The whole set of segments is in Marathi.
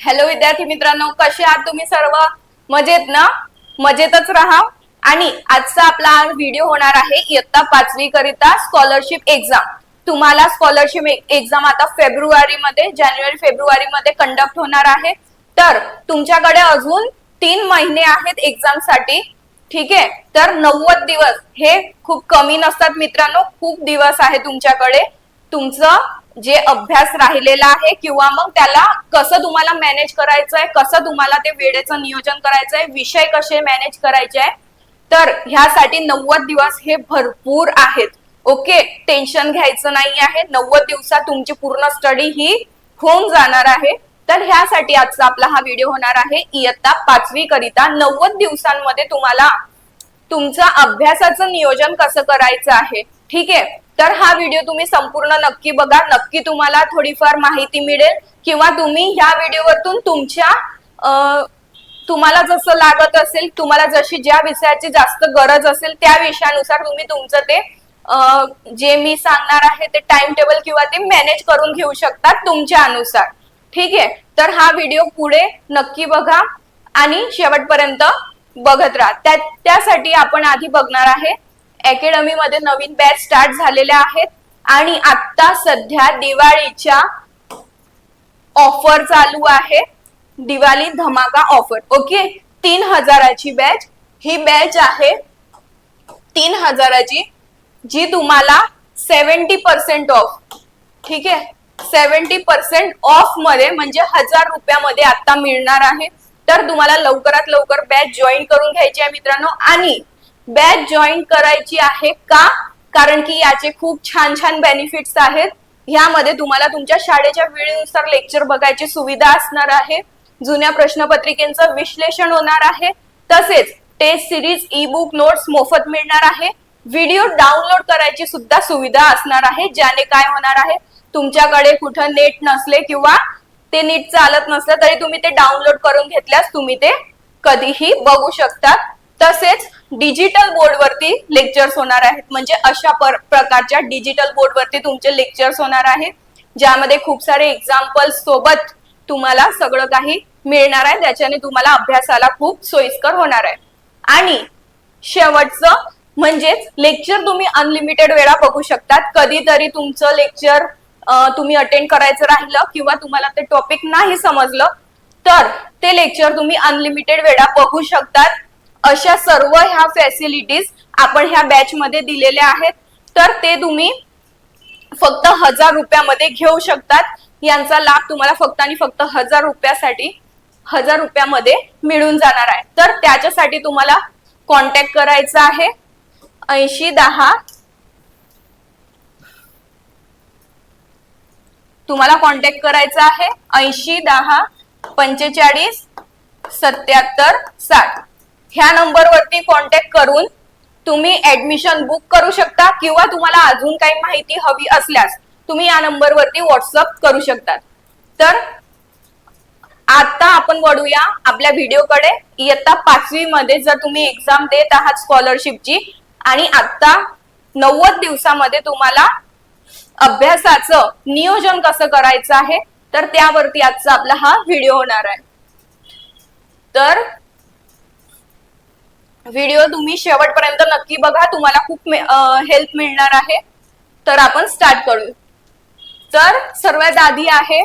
हॅलो विद्यार्थी मित्रांनो कसे आहात तुम्ही सर्व? मजेत ना? मजेतच राहा. आणि आजचा आपला व्हिडिओ होणार आहे इयत्ता पाचवी करिता स्कॉलरशिप एक्झाम तुम्हाला स्कॉलरशिप एक्झाम आता फेब्रुवारी मध्ये जानेवारी फेब्रुवारी मध्ये कंडक्ट होणार आहे. तर तुमच्याकडे अजून तीन महिने आहेत एक्झामसाठी. ठीक आहे? तर नव्वद दिवस हे खूप कमी नसतात मित्रांनो खूप दिवस आहे तुमच्याकडे. तुमचं जे अभ्यास राहिलेला आहे किंवा मग त्याला कसं तुम्हाला मॅनेज करायचं आहे कसं तुम्हाला ते वेळेचं नियोजन करायचं आहे विषय कसे मॅनेज करायचे आहे तर ह्यासाठी नव्वद दिवस हे भरपूर आहेत. ओके टेन्शन घ्यायचं नाही आहे. नव्वद दिवसात तुमची पूर्ण स्टडी ही होऊन जाणार आहे. तर ह्यासाठी आजचा आपला हा व्हिडिओ होणार आहे. इयत्ता पाचवी करिता नव्वद दिवसांमध्ये तुम्हाला तुमचं अभ्यासाचं नियोजन कसं करायचं आहे. ठीक आहे? तर हा व्हिडिओ तुम्ही संपूर्ण नक्की बघा. नक्की तुम्हाला थोडीफार माहिती मिळेल किंवा तुम्ही ह्या व्हिडिओवरतून तुमच्या तुम्हाला जसं लागत असेल तुम्हाला जशी ज्या विषयाची जास्त गरज असेल त्या विषयानुसार तुम्ही तुमचं ते जे मी सांगणार आहे ते टाइम टेबल किंवा ते मॅनेज करून घेऊ शकतात तुमच्या अनुसार. ठीक आहे? तर हा व्हिडिओ पुढे नक्की बघा आणि शेवटपर्यंत बघत राहा. त्या त्यासाठी आपण आधी बघणार आहे अकॅडमी मध्ये नवीन बॅच स्टार्ट झालेल्या आहेत. आणि आता सध्या दिवाळीच्या ऑफर चालू आहे. दिवाळी धमाका ऑफर. ओके? तीन हजाराची बॅच. ही बॅच आहे तीन हजाराची जी तुम्हाला सेव्हन्टी पर्सेंट ऑफ. ठीक आहे? सेव्हन्टी पर्सेंट ऑफमध्ये म्हणजे हजार रुपयामध्ये आता मिळणार आहे. तर तुम्हाला लवकरात लवकर बॅच जॉईन करून घ्यायची आहे मित्रांनो. आणि बॅच जॉईन करायची आहे का? कारण की याचे खूप छान छान बेनिफिट्स आहेत. ह्यामध्ये तुम्हाला तुमच्या शाळेच्या वेळेनुसार लेक्चर बघायची सुविधा असणार आहे. जुन्या प्रश्नपत्रिकेचं विश्लेषण होणार आहे. तसेच test series e book notes मोफत मिळणार आहे. व्हिडिओ डाउनलोड करायची सुद्धा सुविधा असणार आहे ज्याने काय होणार आहे? तुमच्याकडे कुठं नेट नसले किंवा ते नीट चालत नसलं तरी तुम्ही ते डाउनलोड करून घेतल्यास तुम्ही ते कधीही बघू शकता तसेच डिजिटल बोर्डवरती लेक्चर्स होणार आहेत. म्हणजे अशा पर- प्रकारच्या डिजिटल बोर्डवरती तुमचे लेक्चर्स होणार आहेत. ज्यामध्ये खूप सारे एक्झाम्पल्स सोबत तुम्हाला सगळं काही मिळणार आहे. त्याच्याने तुम्हाला अभ्यासाला खूप सोयीस्कर होणार आहे. आणि शेवटचं म्हणजेच लेक्चर तुम्ही अनलिमिटेड वेळा बघू शकतात. कधीतरी तुमचं लेक्चर तुम्ही अटेंड करायचं राहिलं किंवा तुम्हाला ते टॉपिक नाही समजलं तर ते लेक्चर तुम्ही अनलिमिटेड वेळा बघू शकतात. अशा सर्व ह्या फॅसिलिटीज आपण ह्या बॅच मध्ये दिलेल्या आहेत. तर ते तुम्ही फक्त हजार रुपयामध्ये घेऊ शकतात. यांचा लाभ तुम्हाला फक्त आणि फक्त हजार रुपयासाठी हजार रुपयामध्ये मिळून जाणार आहे. तर त्याच्यासाठी तुम्हाला कॉन्टॅक्ट करायचा आहे. ऐंशी दहा. तुम्हाला कॉन्टॅक्ट करायचा आहे. ऐंशी दहा पंचेचाळीस सत्याहत्तर साठ. ह्या नंबरवरती कॉन्टॅक्ट करून तुम्ही ऍडमिशन बुक करू शकता किंवा तुम्हाला अजून काही माहिती हवी असल्यास तुम्ही या नंबरवरती व्हॉट्सअप करू शकतात. तर आता आपण वळूया आपल्या व्हिडिओकडे इयत्ता पाचवी मध्ये जर तुम्ही एक्झाम देत आहात स्कॉलरशिपची आणि आता नव्वद दिवसामध्ये तुम्हाला अभ्यासाचं नियोजन कसं करायचं आहे तर त्यावरती आजचा आपला हा व्हिडिओ होणार आहे. तर व्हिडिओ तुम्ही शेवटपर्यंत नक्की बघा. तुम्हाला खूप हेल्प मिळणार आहे. तर आपण स्टार्ट करू तर सर्वात आधी आहे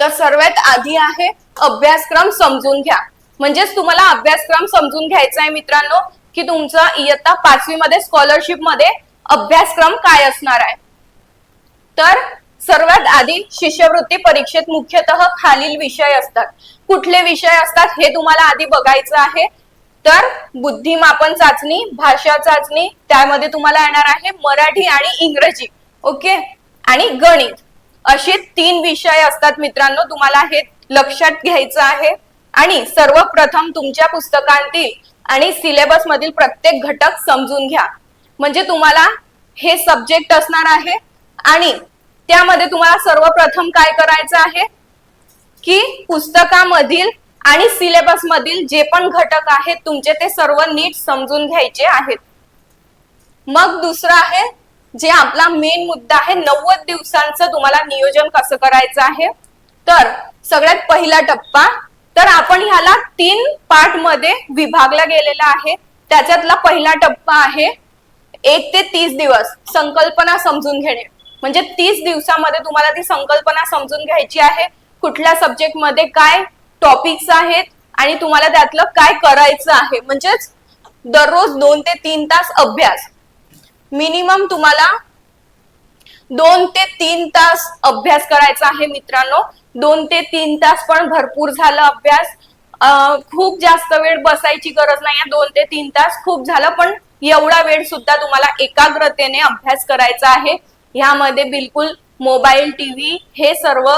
तर सर्वात आधी आहे अभ्यासक्रम समजून घ्या. म्हणजेच तुम्हाला अभ्यासक्रम समजून घ्यायचा आहे मित्रांनो की तुमचा इयत्ता पाचवी मध्ये स्कॉलरशिपमध्ये अभ्यासक्रम काय असणार आहे. तर सर्वात आधी शिष्यवृत्ती परीक्षेत मुख्यतः खालील विषय असतात. कुठले विषय असतात हे तुम्हाला आधी बघायचं आहे. तर बुद्धिमापन चाचणी भाषा चाचणी त्यामध्ये तुम्हाला येणार आहे मराठी आणि इंग्रजी. ओके? आणि गणित. असे तीन विषय असतात मित्रांनो. तुम्हाला हे लक्षात घ्यायचं आहे. आणि सर्वप्रथम तुमच्या पुस्तकांतील आणि सिलेबस मधील प्रत्येक घटक समजून घ्या. म्हणजे तुम्हाला हे सब्जेक्ट असणार आहे. आणि त्यामध्ये तुम्हाला सर्वप्रथम काय करायचं आहे? की पुस्तकामधील आणि सिलेबस मधील जे पण घटक आहेत तुमचे ते सर्व नीट समजून घ्यायचे आहेत. मग दुसरं आहे जे आपला मेन मुद्दा आहे नव्वद दिवसांचं तुम्हाला नियोजन कसं करायचं आहे? तर सगळ्यात पहिला टप्पा तर आपण ह्याला तीन पार्टमध्ये विभागला गेलेला आहे. त्याच्यातला पहिला टप्पा आहे एक ते तीस दिवस संकल्पना समजून घेणे. म्हणजे तीस दिवसामध्ये तुम्हाला ती संकल्पना समजून घ्यायची आहे कुठल्या सब्जेक्टमध्ये काय टॉपिक्स आहेत आणि तुम्हाला त्यातलं काय करायचं आहे. म्हणजेच दररोज दोन ते तीन तास अभ्यास. मिनिमम तुम्हाला दोन ते तीन तास अभ्यास करायचा आहे मित्रांनो. दोन ते तीन तास पण भरपूर झालं अभ्यास. खूप जास्त वेळ बसायची गरज नाही दोन ते तीन तास खूप झालं पण एवढा वेळ सुद्धा तुम्हाला एकाग्रतेने अभ्यास करायचा आहे. ह्यामध्ये बिलकुल मोबाईल टीव्ही हे सर्व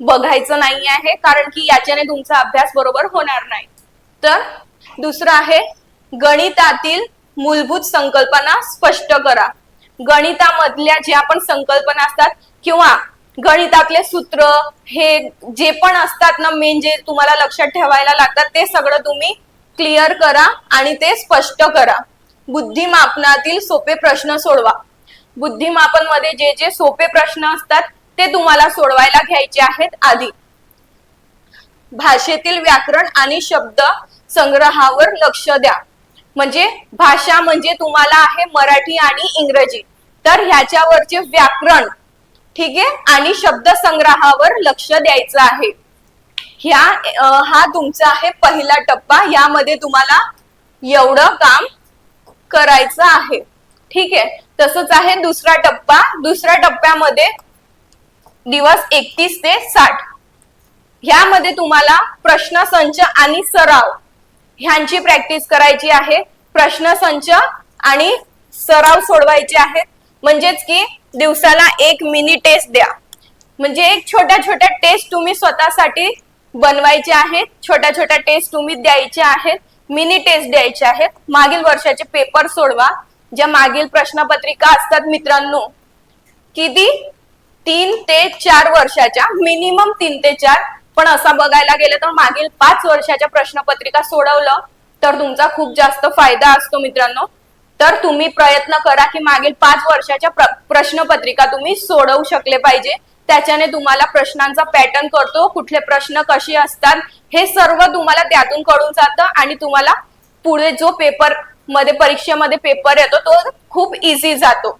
बघायचं नाही आहे कारण की याच्याने तुमचा अभ्यास बरोबर होणार नाही. तर दुसरं आहे गणितातील मूलभूत संकल्पना स्पष्ट करा. गणितामधल्या ज्या पण संकल्पना असतात किंवा गणितातले सूत्र हे जे पण असतात ना मेन जे तुम्हाला लक्षात ठेवायला लागतात ते सगळं तुम्ही क्लिअर करा आणि ते स्पष्ट करा. बुद्धिमापनातील सोपे प्रश्न सोडवा. बुद्धिमापनमध्ये जे जे सोपे प्रश्न असतात ते तुम्हाला सोडवायला घ्यायचे आहेत आधी. भाषेतील व्याकरण आणि शब्द संग्रहावर लक्ष द्या. म्हणजे भाषा म्हणजे तुम्हाला आहे मराठी आणि इंग्रजी. तर ह्याच्यावरचे व्याकरण ठीक आहे? आणि शब्द संग्रहावर लक्ष द्यायचं आहे. ह्या हा तुमचा आहे पहिला टप्पा. यामध्ये तुम्हाला एवढं काम करायचं आहे. ठीक आहे? तसंच आहे दुसरा टप्पा. दुसऱ्या टप्प्यामध्ये दिवस एकतीस ते साठ. ह्यामध्ये तुम्हाला प्रश्नसंच आणि सराव. ह्यांची प्रॅक्टिस करायची आहे प्रश्नसंच आणि सराव सोडवायचे आहेत म्हणजेच की दिवसाला एक मिनी टेस्ट द्या. म्हणजे एक छोट्या छोट्या टेस्ट तुम्ही स्वतःसाठी बनवायचे आहेत छोट्या छोट्या टेस्ट तुम्ही द्यायच्या आहेत मिनी टेस्ट द्यायचे आहेत. मागील वर्षाचे पेपर सोडवा ज्या मागील प्रश्नपत्रिका असतात मित्रांनो. किती? तीन ते चार वर्षाच्या मिनिमम तीन ते चार पण असं बघायला गेलं तर मागील पाच वर्षाच्या प्रश्नपत्रिका सोडवलं तर तुमचा खूप जास्त फायदा असतो मित्रांनो. तर तुम्ही प्रयत्न करा की मागील पाच वर्षाच्या प्र- प्रश्नपत्रिका तुम्ही सोडवू शकले पाहिजे. त्याच्याने तुम्हाला प्रश्नांचा पॅटर्न करतो कुठले प्रश्न कसे असतात हे सर्व तुम्हाला त्यातून कळून जातं आणि तुम्हाला पुढे जो पेपरमध्ये परीक्षेमध्ये पेपर येतो तो खूप इझी जातो.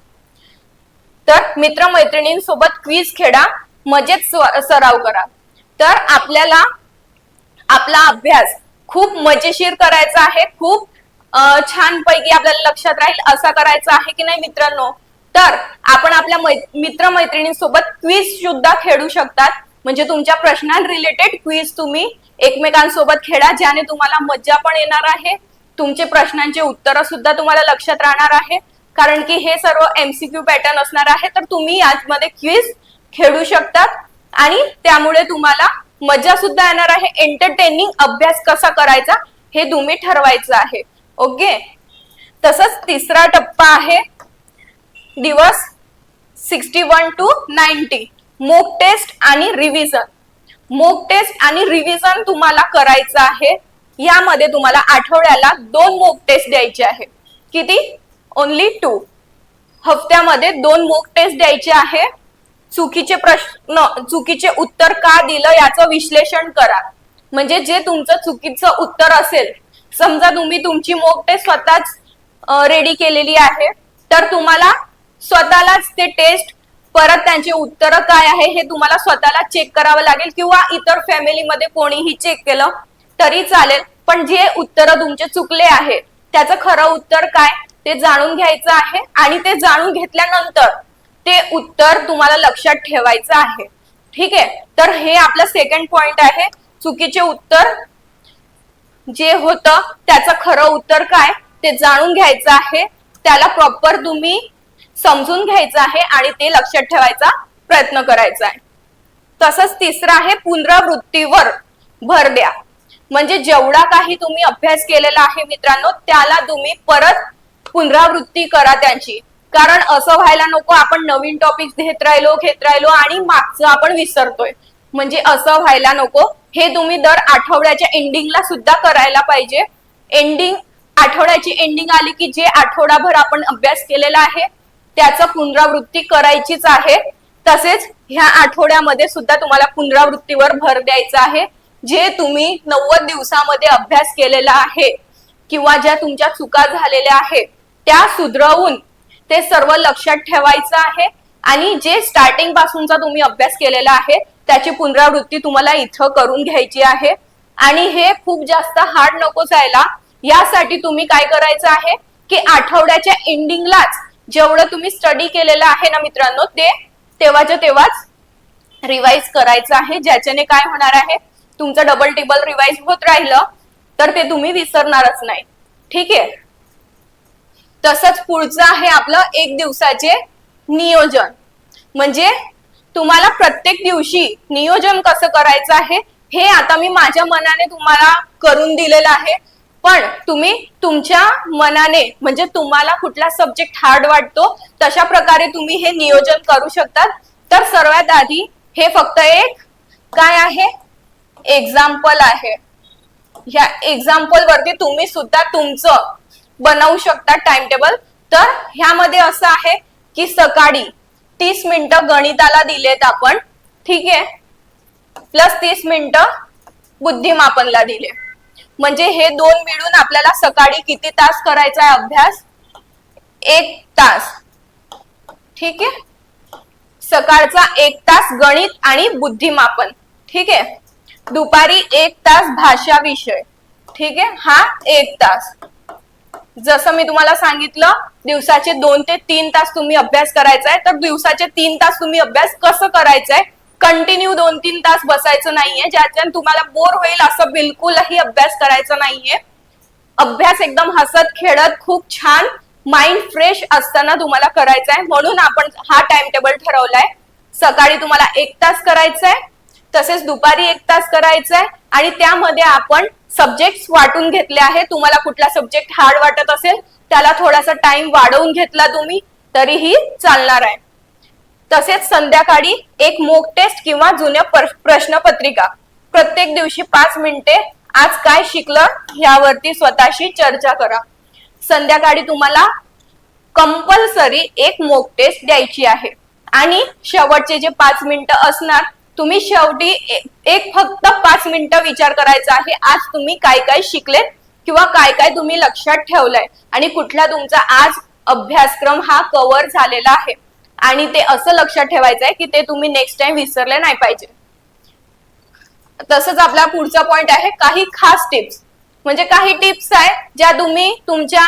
तर मित्रमैत्रिणींसोबत क्विज खेळा मजेत सराव करा. तर आपल्याला आपला अभ्यास खूप मजेशीर करायचा आहे. खूप छान पैकी आपल्याला लक्षात राहील असा करायचा आहे की नाही मित्रांनो? तर आपण आपल्या मित्रमैत्रिणींसोबत क्विज सुद्धा खेळू शकतात. म्हणजे तुमच्या प्रश्नां रिलेटेड क्विज तुम्ही एकमेकांसोबत खेळा ज्याने तुम्हाला मज्जा पण येणार आहे. तुमचे प्रश्नांचे उत्तर सुद्धा तुम्हाला लक्षात राहणार आहे. कारण की हे सर्व एमसीक्यू पॅटर्न असणार आहे. तर तुम्ही यामध्ये क्विज खेळू शकतात. आणि त्यामुळे तुम्हाला मजा सुद्धा येणार आहे. एंटरटेनिंग अभ्यास कसा करायचा हे तुम्ही ठरवायचं आहे. ओके तसंच तिसरा टप्पा आहे. दिवस sixty one two ninety mock test आणि रिव्हिजन मोक टेस्ट आणि रिव्हिजन तुम्हाला करायचं आहे. यामध्ये तुम्हाला आठवड्याला दोन मोक टेस्ट द्यायचे आहे. किती? ओनली टू हफ्त्यामध्ये दोन मोक टेस्ट द्यायचे आहे. चुकीचे प्रश्न चुकीचे उत्तर का दिलं याचं विश्लेषण करा. म्हणजे जे तुमचं चुकीचं उत्तर असेल समजा तुम्ही तुमची मोक टेस्ट स्वतःच रेडी केलेली आहे तर तुम्हाला स्वतःलाच ते टेस्ट परत त्यांचे उत्तर काय आहे हे तुम्हाला स्वतःला चेक करावं लागेल किंवा इतर फॅमिलीमध्ये कोणीही चेक केलं तरी चालेल. पण जे उत्तर तुमचे चुकले आहे त्याचं खरं उत्तर काय ते जाणून घ्यायचं आहे आणि ते जाणून घेतल्यानंतर ते उत्तर तुम्हाला लक्षात ठेवायचं आहे. ठीक आहे? तर हे आपलं सेकंड पॉइंट आहे. चुकीचे उत्तर जे होतं त्याचं खरं उत्तर काय? ते जाणून घ्यायचं आहे. त्याला प्रॉपर तुम्ही समजून घ्यायचं आहे आणि ते लक्षात ठेवायचा प्रयत्न करायचा आहे. तसंच तिसरं आहे पुनरावृत्तीवर भर द्या. म्हणजे जेवढा काही तुम्ही अभ्यास केलेला आहे मित्रांनो त्याला तुम्ही परत पुनरावृत्ती करा त्यांची. कारण असं व्हायला नको आपण नवीन टॉपिक घेत राहिलो घेत राहिलो आणि मागचं आपण विसरतोय. म्हणजे असं व्हायला नको. हे तुम्ही दर आठवड्याच्या एंडिंगला सुद्धा करायला पाहिजे. एंडिंग आठवड्याची एंडिंग आली की जे आठवडाभर आपण अभ्यास केलेला आहे त्याचं पुनरावृत्ती करायचीच आहे. तसेच ह्या आठवड्यामध्ये सुद्धा तुम्हाला पुनरावृत्तीवर भर द्यायचा आहे. जे तुम्ही नव्वद दिवसामध्ये अभ्यास केलेला आहे किंवा ज्या तुमच्या चुका झालेल्या आहेत त्या सुधरवून ते सर्व लक्षात ठेवायचं आहे. आणि जे स्टार्टिंग पासूनचा तुम्ही अभ्यास केलेला आहे त्याची पुनरावृत्ती तुम्हाला इथं करून घ्यायची आहे. आणि हे खूप जास्त हार्ड नको जायला. यासाठी तुम्ही काय करायचं आहे की आठवड्याच्या एंडिंगलाच जेवढं तुम्ही स्टडी केलेलं आहे ना मित्रांनो ते तेव्हाच्या तेव्हाच रिवाइज करायचं आहे. ज्याच्याने काय होणार आहे तुमचं डबल टेबल रिवाइज होत राहिलं तर ते तुम्ही विसरणारच नाही. ठीक आहे? तसंच पुढचं आहे आपलं एक दिवसाचे नियोजन. म्हणजे तुम्हाला प्रत्येक दिवशी नियोजन कसं करायचं आहे हे आता मी माझ्या मनाने तुम्हाला करून दिलेलं आहे. पण तुम्ही तुमच्या मनाने म्हणजे तुम्हाला कुठला सब्जेक्ट हार्ड वाटतो तशा प्रकारे तुम्ही हे नियोजन करू शकतात. तर सर्वात आधी हे फक्त एक काय आहे? एक्झाम्पल आहे. ह्या एक्झाम्पल वरती तुम्ही सुद्धा तुमचं बनवू शकता टाइम टेबल तर ह्यामध्ये असं आहे की सकाळी तीस मिनिटं गणिताला दिलेत आपण. ठीक आहे? प्लस तीस मिनिटं बुद्धिमापनला दिले. म्हणजे हे दोन मिळून आपल्याला सकाळी किती तास करायचा आहे अभ्यास? एक तास. ठीक आहे? सकाळचा एक तास गणित आणि बुद्धिमापन. ठीक आहे? दुपारी एक तास भाषा विषय. ठीक आहे? हा एक तास. जसं मी तुम्हाला सांगितलं दिवसाचे दोन ते तीन तास तुम्ही अभ्यास करायचा आहे तर दिवसाचे तीन तास तुम्ही अभ्यास कसं करायचंय? कंटिन्यू दोन तीन तास बसायचं नाहीये ज्याच्याने तुम्हाला बोर होईल असं बिलकुलही अभ्यास करायचा नाहीये. अभ्यास एकदम हसत खेळत खूप छान माइंड फ्रेश असताना तुम्हाला करायचा आहे म्हणून आपण हा टाइम टेबल ठरवलाय. सकाळी तुम्हाला एक तास करायचा आहे तसेच दुपारी एक तास करायचा आहे आणि त्यामध्ये आपण सब्जेक्ट वाटून घेतले आहे. तुम्हाला कुठला सब्जेक्ट हार्ड वाटत असेल त्याला थोडासा टाइम वाढवून घेतला तुम्ही तरीही चालणार आहे. तसेच संध्याकाळी एक मोक टेस्ट किंवा जुन्या प्रश्नपत्रिका. प्रत्येक दिवशी पाच मिनिटे आज काय शिकलं यावरती स्वतःशी चर्चा करा. संध्याकाळी तुम्हाला कंपल्सरी एक मोक टेस्ट द्यायची आहे. आणि शेवटचे जे पाच मिनिटं असणार तुम्ही शेवटी एक फक्त पाच मिनिटं विचार करायचा आहे. आज तुम्ही काय काय शिकले किंवा काय काय तुम्ही लक्षात ठेवलंय आणि कुठला तुमचा आज अभ्यासक्रम हा कव्हर झालेला आहे. आणि ते असं लक्षात ठेवायचं आहे की ते तुम्ही नेक्स्ट टाइम विसरले नाही पाहिजे. तसंच आपला पुढचा पॉइंट आहे काही खास टिप्स म्हणजे काही टिप्स आहे ज्या तुम्ही तुमच्या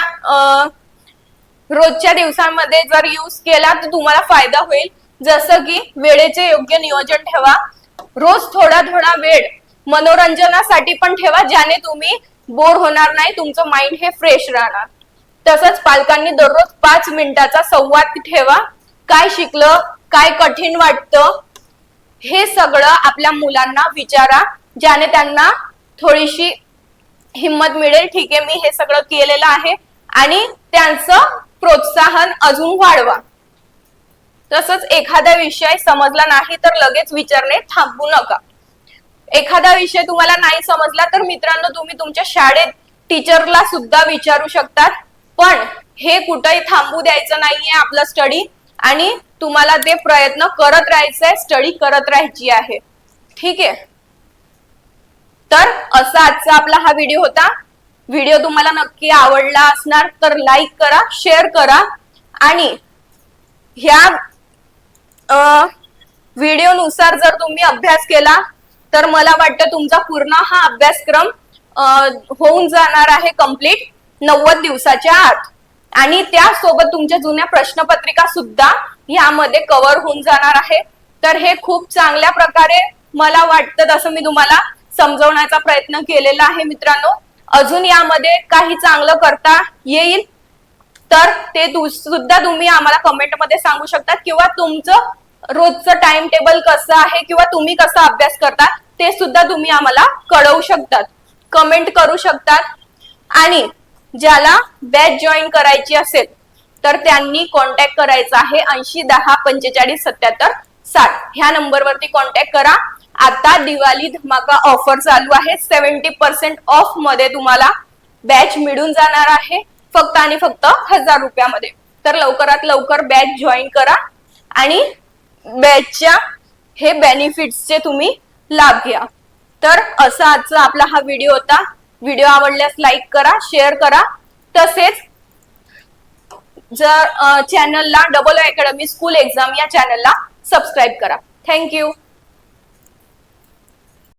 रोजच्या दिवसांमध्ये जर यूज केला तर तुम्हाला फायदा होईल. जसं की वेळेचे योग्य नियोजन ठेवा. रोज थोडा थोडा वेळ मनोरंजनासाठी पण ठेवा ज्याने तुम्ही बोर होणार नाही तुमचं माइंड हे फ्रेश राहणार. तसंच पालकांनी दररोज पाच मिनिटाचा संवाद ठेवा. काय शिकलं काय कठीण वाटतं हे सगळं आपल्या मुलांना विचारा ज्याने त्यांना थोडीशी हिंमत मिळेल. ठीक आहे मी हे सगळं केलेलं आहे. आणि त्यांचं प्रोत्साहन अजून वाढवा. तसंच एखादा विषय समजला नाही तर लगेच विचारणे थांबू नका. एखादा विषय तुम्हाला नाही समजला तर मित्रांनो तुम्ही तुमच्या शाळेत टीचरला सुद्धा विचारू शकतात. पण हे कुठंही थांबू द्यायचं नाहीये आपलं स्टडी आणि तुम्हाला ते प्रयत्न करत राहायचंय स्टडी करत राहायची आहे. ठीक आहे? तर असा आजचा आपला हा व्हिडिओ होता. व्हिडिओ तुम्हाला नक्की आवडला असणार तर लाईक करा शेअर करा आणि ह्या व्हिडिओनुसार जर तुम्ही अभ्यास केला तर मला वाटतं तुमचा पूर्ण हा अभ्यासक्रम होऊन जाणार आहे कंप्लीट नव्वद दिवसाच्या आत. आणि त्यासोबत तुमच्या जुन्या प्रश्नपत्रिका सुद्धा यामध्ये कव्हर होऊन जाणार आहे. तर हे खूप चांगल्या प्रकारे मला वाटतं तसं मी तुम्हाला समजवण्याचा प्रयत्न केलेला आहे मित्रांनो. अजून यामध्ये काही चांगलं करता येईल. तर ते सुद्धा तुम्ही आम्हाला कमेंटमध्ये सांगू शकतात किंवा तुमचं रोजचं टाइम टेबल कसं आहे किंवा तुम्ही कसा अभ्यास करता ते सुद्धा तुम्ही आम्हाला कळवू शकतात. कमेंट करू शकतात. आणि ज्याला बॅच जॉईन करायची असेल तर त्यांनी कॉन्टॅक्ट करायचा आहे ऐंशी दहा पंचेचाळीस सत्याहत्तर साठ. ह्या नंबरवरती कॉन्टॅक्ट करा. आता दिवाळी धमाका ऑफर चालू आहे. सेव्हन्टी पर्सेंट ऑफमध्ये तुम्हाला बॅच मिळून जाणार आहे. फक्त आणि फक्त हजार रुपयामध्ये. तर लवकरात लवकर बॅच जॉईन करा आणि बॅचच्या हे बेनिफिट्सचे तुम्ही लाभ घ्या. तर असा आजचा आपला हा व्हिडिओ होता. व्हिडिओ आवडल्यास लाईक करा शेअर करा. तसेच जर चॅनलला डबल अकॅडमी स्कूल एक्झाम या चॅनलला सबस्क्राईब करा. थँक्यू